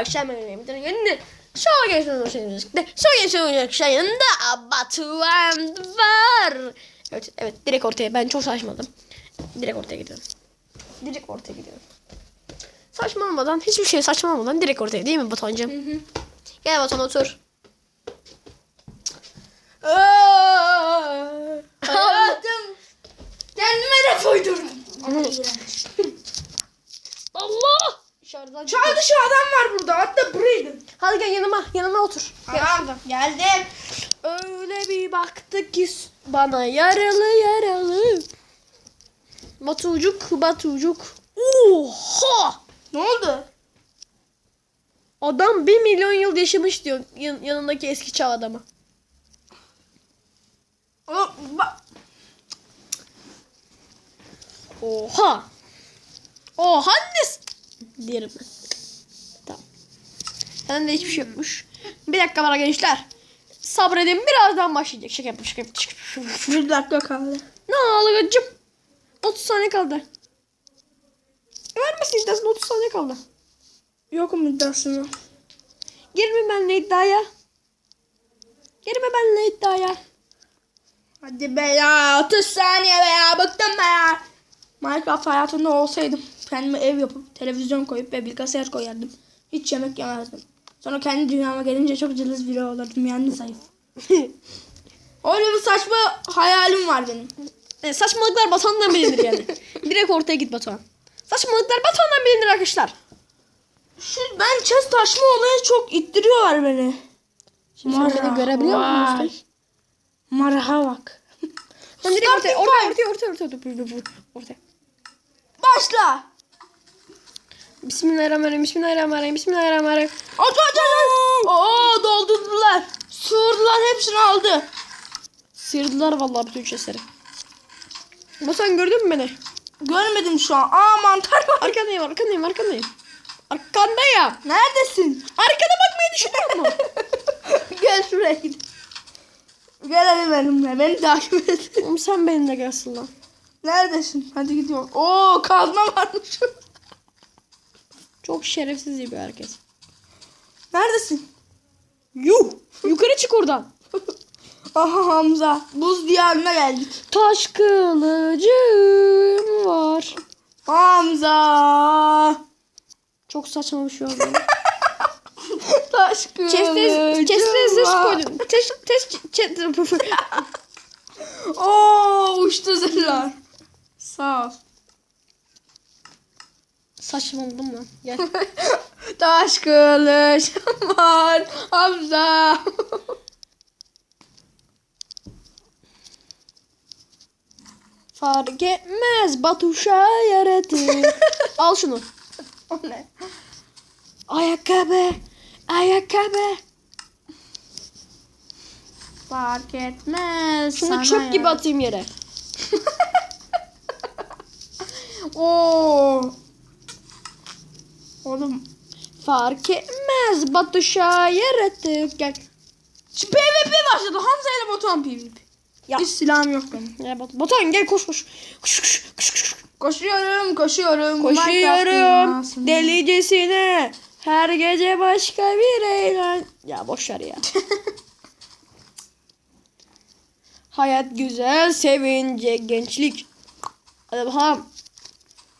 akşam yemeğimdir. Yeni şov geçiyoruz şimdi. Şov geçiyoruz yayında Batuhan var. Evet, evet direkt ortaya. Ben çok saçmaladım. Direkt ortaya gidiyorum. Direkt ortaya gidiyorum. Saçmalamadan, hiçbir şey saçmalamadan direkt ortaya değil mi Batuhan'cığım? Gel Batuhan otur. Hayatım. Kendime de uydurdum. Allah! Dışarıdan Çağ dışı adam var burada. Hatta buraydı. Hadi gel yanıma, yanıma otur. Tamam. Geldim. Öyle bir baktı ki bana yaralı yaralı. Batucuk, batucuk. Oha! Ne oldu? Adam bir milyon yıl yaşamış diyor yan- yanındaki eski çağ adamı. Oha! Oha ne? s- Diyelim ben. Sende hiçbir şey yokmuş. Bir dakika bana gençler. Sabredin birazdan başlayacak. Şaka yapmış, şaka bir dakika kaldı. Ne ağlayacağım? 30 saniye kaldı. E, Vermesin iddiasını 30 saniye kaldı. Yok mu iddiasını? Girme benimle iddiaya. Girme benimle iddiaya. Hadi be ya 30 saniye be ya bıktım be ya. Minecraft hayatında olsaydım kendime ev yapıp televizyon koyup ve bilgisayar koyardım. Hiç yemek yemezdim. Sonra kendi dünyama gelince çok cılız biri olurdum yani zayıf. Öyle bir saçma hayalim var benim. e, saçmalıklar Batuhan'dan bilinir yani. Direkt ortaya git Batuhan. Saçmalıklar Batuhan'dan bilinir arkadaşlar. Şu ben chest taşma olayı çok ittiriyorlar beni. Şimdi sen beni görebiliyor musun? Maraha bak. Sen direkt ortaya, ortaya, ortaya, ortaya, ortaya, ortaya, ortaya. Başla. Bismillahirrahmanirrahim, Bismillahirrahmanirrahim, Bismillahirrahmanirrahim. Aç aç aç. Oo doldurdular. Sığırdılar hepsini aldı. Sıyırdılar vallahi bütün chestleri. Batuhan gördün mü beni? Görmedim şu an. Aa mantar var. Arkandayım, arkandayım, arkandayım. Arkandayım. Neredesin? Arkada bakmayı düşünüyor mu? Gel şuraya git. Gel hadi benimle. Beni takip et. Oğlum sen benimle gelsin lan. Neredesin? Hadi gidiyorum. Oo kazma varmış. Çok şerefsiz bir herkes. Neredesin? Yuh! Yukarı çık oradan. Aha Hamza. Buz diyarına geldik. Taş kılıcım var. Hamza. Çok saçma bir şey oldu. Taş kılıcım Chest'e var. koydum. Test test chest. Oo uçtu zırhlar. Sağ ol. Saçmaladım lan. Gel. Taş kılıcım var. Hamza. Fark etmez Batuşa yaratır. Al şunu. o ne? Ayakkabı. Ayakkabı. Fark etmez. Şunu çöp gibi atayım yere. Oo. Oğlum. Fark etmez Batuşa yaratır. Gel. Şu PvP başladı. Hamza ile Batuhan PvP. Ya. Hiç silahım yok benim. Gel Batu. Batuhan gel koş koş. Koş koş koş koş. Koşuyorum, koşuyorum. Koşuyorum delicesine. Her gece başka bir eğlen. Ya boş ver ya. Hayat güzel, sevince, gençlik. Hadi bakalım.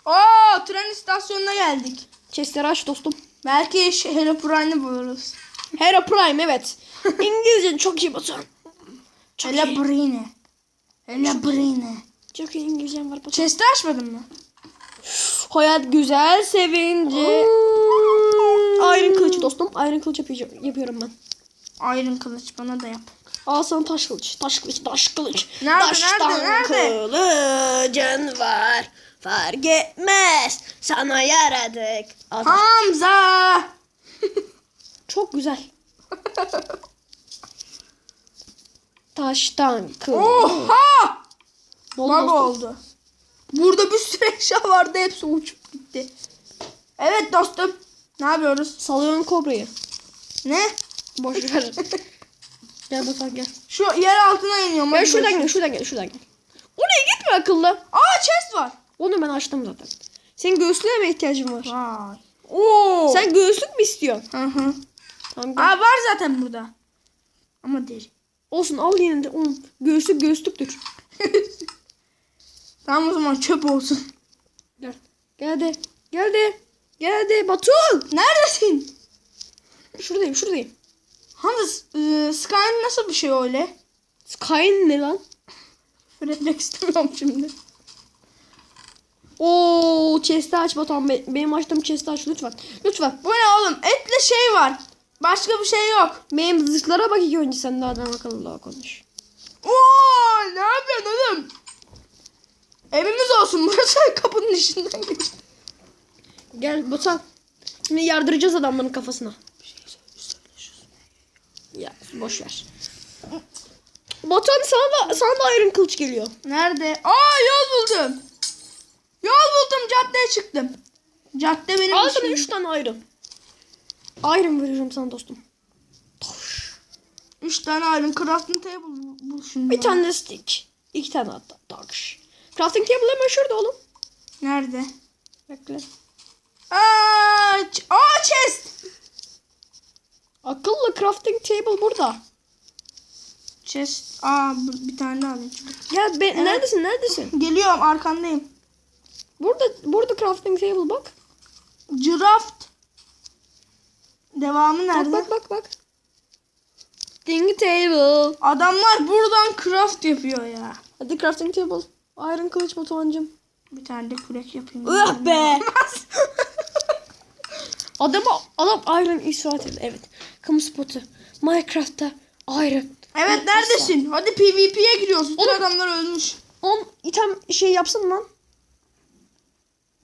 Oo, tren istasyonuna geldik. Chester aç dostum. Belki şey, Hello Prime'ı buluruz. Hero Prime evet. İngilizce çok iyi Batuhan. Çok iyi. Brine. Hello Brine. Çok iyi İngilizcem var Batuhan. Chest'i açmadın mı? Hayat güzel, sevince. Iron kılıç dostum. Iron kılıç yapacağım, yapıyorum ben. Iron kılıç bana da yap. Al sana taş kılıç. Taş kılıç, taş kılıç. Nerede, Taştan nerede, nerede? kılıcın var. Fark etmez. Sana yaradık. Taş. Hamza. Çok güzel. Taştan kılıç. Oha! Bug oldu. Burada bir sürü eşya vardı hepsi uçup gitti. Evet dostum. Ne yapıyoruz? Salıyorum kobrayı. Ne? Boş ver. gel Batuhan gel. Şu yer altına iniyorum. Gel hadi şuradan gel, şuradan gel, şuradan gel. Oraya gitme akıllı. Aa chest var. Onu ben açtım zaten. Senin göğüslüğe mi ihtiyacın var? Vay. Oo. Sen göğüslük mü istiyorsun? Hı hı. Tamam gel. Aa var zaten burada. Ama deri. Olsun al yine de. Oğlum, göğüslük göğüslüktür. Tamam o zaman çöp olsun. Gel. Geldi. Geldi. Geldi. Batul. Neredesin? Şuradayım şuradayım. Hans, e, Skyrim nasıl bir şey öyle? Skyrim ne lan? Küfür etmek istemiyorum şimdi. Oo chest'i aç Batuhan. Be- benim açtığım chest'i aç lütfen. Lütfen. Bu ne oğlum? Etle şey var. Başka bir şey yok. Benim zırhlara bak ilk önce sen de adam akıllı konuş. Oo, ne yapıyorsun oğlum? Evimiz olsun. Burası kapının içinden geç. Gel Batuhan. Şimdi yardıracağız adamların kafasına. Ya boş ver. Batuhan sana da, sana da iron kılıç geliyor. Nerede? Aa yol buldum. Buldum. Caddeye çıktım. Cadde benim Al sana işim. 3 tane iron. Iron veriyorum sana dostum. Üç tane iron crafting table bul- şimdi. Bir tane stick. İki tane hatta. Darkş. Crafting table hemen şurada oğlum. Nerede? Bekle. Aa, aa chest. Akıllı crafting table burada. Chest. Aa bir tane daha alayım. Gel be, neredesin neredesin? Geliyorum arkandayım. Burada burada crafting table bak. Craft. Devamı nerede? Bak bak bak bak. Ding table. Adamlar buradan craft yapıyor ya. Hadi crafting table. Iron kılıç Batuhan'cım. Bir tane de kürek yapayım. Ih be. Adama adam iron israf etti. Evet. Kamu spotu. Minecraft'ta iron. evet neredesin? Hadi PvP'ye giriyoruz. Bütün Oğlum. adamlar ölmüş. On item şey yapsın lan.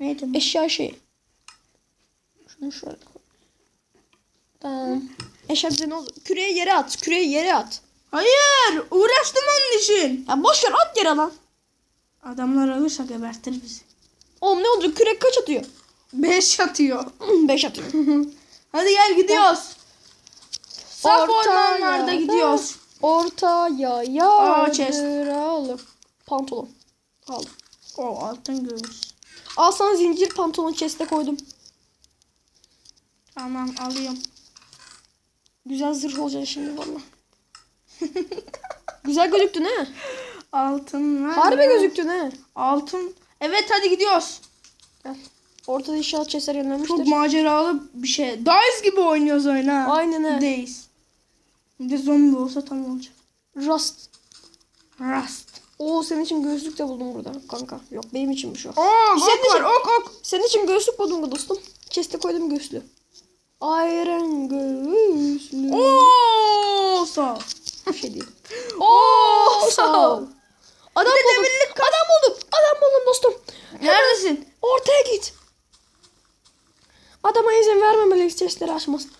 Neydi? Eşya şey. Şunu şöyle koy. Tamam. Eşya bize ne oldu? Küreği yere at. Küreği yere at. Hayır. Uğraştım onun için. Ya boş ver at yere lan. Adamlar alırsa gebertir bizi. Oğlum ne olacak? Kürek kaç atıyor? Beş atıyor. 5 atıyor. Hadi gel gidiyoruz. Saf Orta ormanlarda gidiyoruz. Ortaya Aa, chest. yağdıralım. Pantolon. Aldım. O altın göğüs. Al sana zincir pantolon chest'e koydum. Tamam alıyorum. Güzel zırh olacak şimdi valla. Güzel gözüktün he. Altın var. Harbi ya. gözüktün he. Altın. Evet hadi gidiyoruz. Gel. Ortada inşallah chest'ler yenilenmiştir. Çok maceralı bir şey. Dice gibi oynuyoruz oyunu ha. Aynen he. Deyiz. Bir de zombi olsa tam olacak. Rust. Rust. Oo senin için gözlük de buldum burada kanka. Yok benim içinmiş o. Oo Senin ok var için- ok ok. Senin için göğüslük buldum dostum. Chest'e koydum göğüslü. Iron göğüslü. Oo sağ ol. Bir şey değil. Oo sağ ol. Adam buldum. Adam buldum. Adam buldum dostum. Neredesin? Ortaya git. Adama izin vermemeliyiz chestleri açmasın.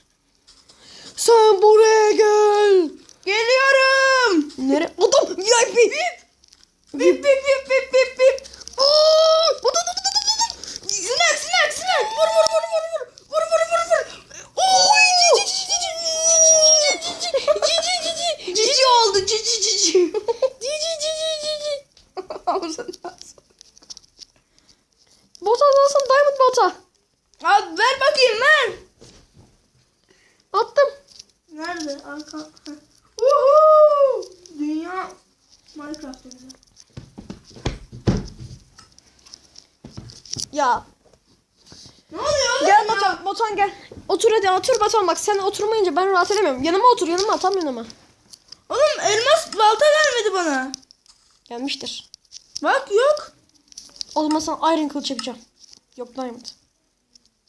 Sen buraya gel. Geliyorum. Nere? Adam VIP. Bip bip bip bip bip bip. Sinek sinek sinek. Vur vur vur vur vur. Vur vur vur vur. Oy, cici, cici, cici, cici, cici, cici, cici. Oldu cici cici. Cici, cici, cici. Ağzından Bota nasıl diamond bota? Al ver bakayım ver. Attım. Nerede? Arka. Uhu! Dünya Minecraft Ya Ne oluyor Gel ya? Batuhan, Batuhan gel. Otur hadi otur Batuhan bak sen oturmayınca ben rahat edemiyorum. Yanıma otur yanıma tam yanıma. Oğlum elmas balta vermedi bana. Gelmiştir. Bak yok. O zaman sana iron kılıç yapacağım. Yok diamond.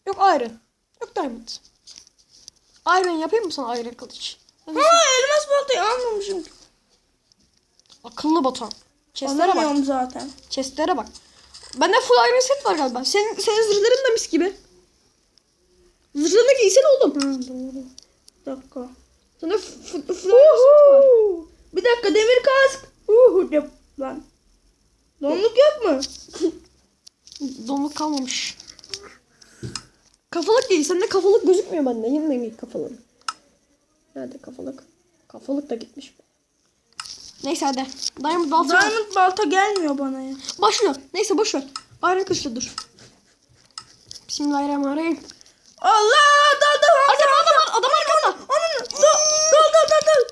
Yok iron. Yok diamond. Iron yapayım mı sana iron kılıç? Ha elmas baltayı almamışım. Akıllı Batuhan. Chestlere bak. Zaten. Chestlere bak. Bende full iron set var galiba. Senin, senin zırhların da mis gibi. Zırhını giysene oğlum. Hı doğru. Bir dakika. Sana full iron set var. Bir dakika demir kask. Uhu de lan. Donluk yok mu? Donluk kalmamış. Kafalık değil. Sende kafalık gözükmüyor bende. Yeniden giy kafalığı. Nerede kafalık? Kafalık da gitmiş. Neyse hadi. Diamond balta. Diamond balta gelmiyor bana ya. Başlıyor. Neyse boş ver. Iron kılıçla dur. Bismillahirrahmanirrahim. Allah dal dal adam var. Adam arkada. Onun dal dal dal dal dal.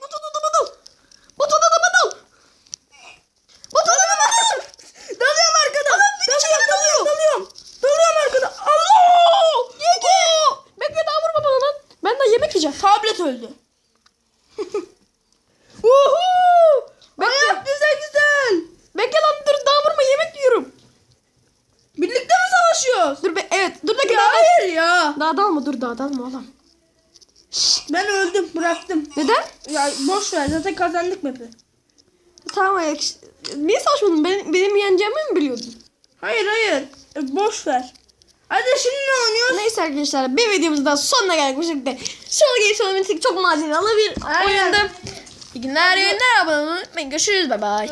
Batu batu batu. Batu batu batu. Batu batu batu. Dalıyorum arkada. Dalıyorum dalıyorum dalıyorum. Dalıyorum arkada. Allah! Yege. Bekle daha vurma bana lan. Ben daha yemek yiyeceğim. Tablet öldü. Uhu! Hayat güzel güzel. Bekle lan dur daha vurma yemek yiyorum. Birlikte mi savaşıyoruz? Dur be evet dur da Ya hayır ya. Daha dalma dur daha dalma oğlum. Ben öldüm bıraktım. Neden? Ya boş ver zaten kazandık map'i. Tamam ayak. Niye savaşmadın? Benim, benim yeneceğimi mi biliyordun? Hayır hayır. E, boş ver. Hadi şimdi ne oynuyoruz? Neyse arkadaşlar bir videomuzun daha sonuna geldik bu şekilde. Şöyle söylemek çok maceralı bir Aynen. oyundu. İyi günler, iyi günler. Abone olmayı unutmayın. Görüşürüz. Bay bay.